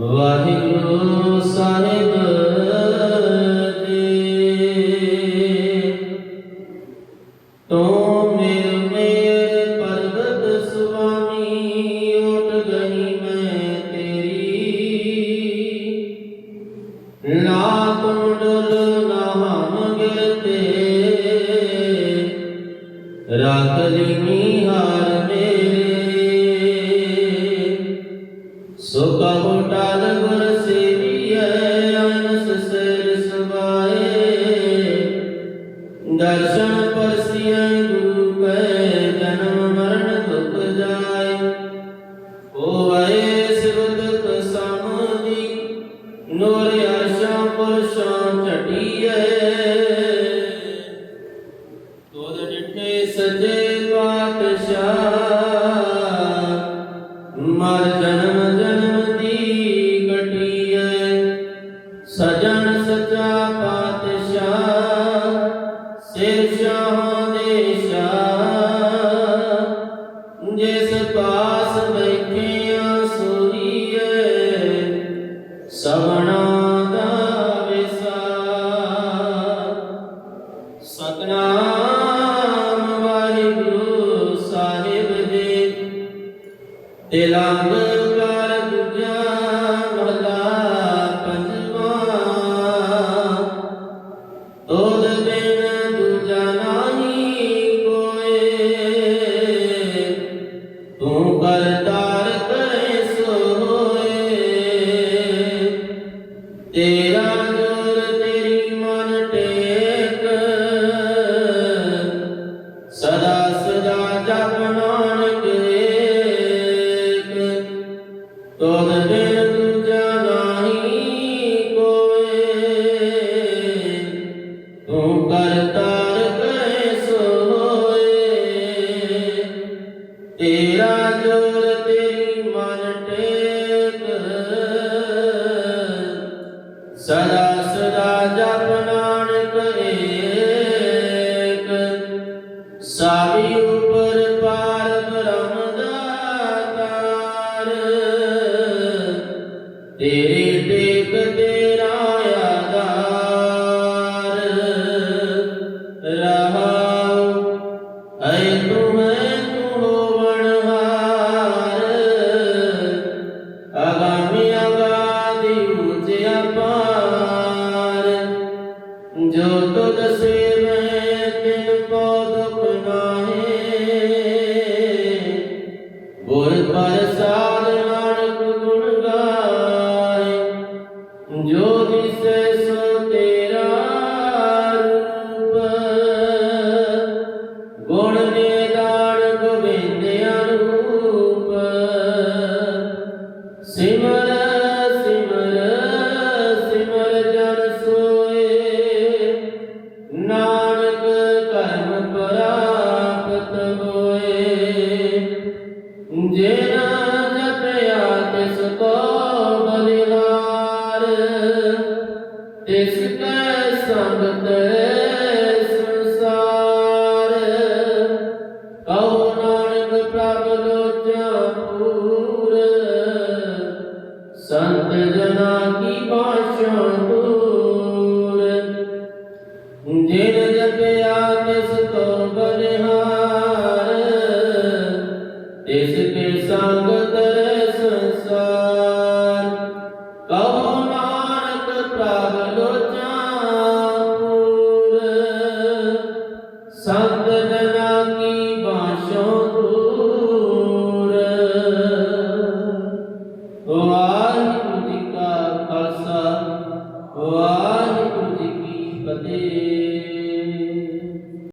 ਵਾਹਿਗੁਰੂ ਸਾਹਿਬ ਜੀ ਤੂੰ ਸੋ ਕਹੋ ਟਲ ਗੁਰ ਸੇਵੀਐ, ਅਨਸ ਸਿਰ ਸਵਾਏ। ਦਰਸ਼ਨ ਪਰਸੀਐ ਗੁਰੂ ਕੈ, ਜਨਮ ਮਰਨ ਦੁਖ ਜਾਏ। ਹੋਏ ਸਿਵਦਤ ਸਮਦੀ ਨੂਰ ਅਰਸ਼ਾਂ ਪੁਰਸ਼ਾਂ ਝਟੀਐ। ਤੋਦ ਡਿਠੇ ਸਜੇ ਪਾਤਸ਼ਾਹ, ਮਰ ਜਨਮ ਤਿਲੰਗ ਕਰ ਦੂਜਾ ਮਹਲਾ ਪੰਜਵਾ। ਤੋਦ ਬਿਨ sada sada ja ਜੋ ਤਿਸ ਕੈ ਸੰਗਤ ਸੰਸਾਰ। ਕਉ ਨਾਨਕ ਪ੍ਰਭ ਲੋਚਾ ਪੂਰ। ਸੰਤ ਜਨਾ ਕੀ ਬਾਸ਼ਾ ਦੂਰ। ਜਿਨ ਜਪਿਆ ਤਿਸ ਕੋ ਬਲਿਹਾਰ। ਤਿਸ ਕੇ ਸੰਗਤ ਸੰਤ ਜਨਾ ਕੀ ਬਾਸ਼ੋ ਦੂਰ। ਵਾਹਿਗੁਰੂ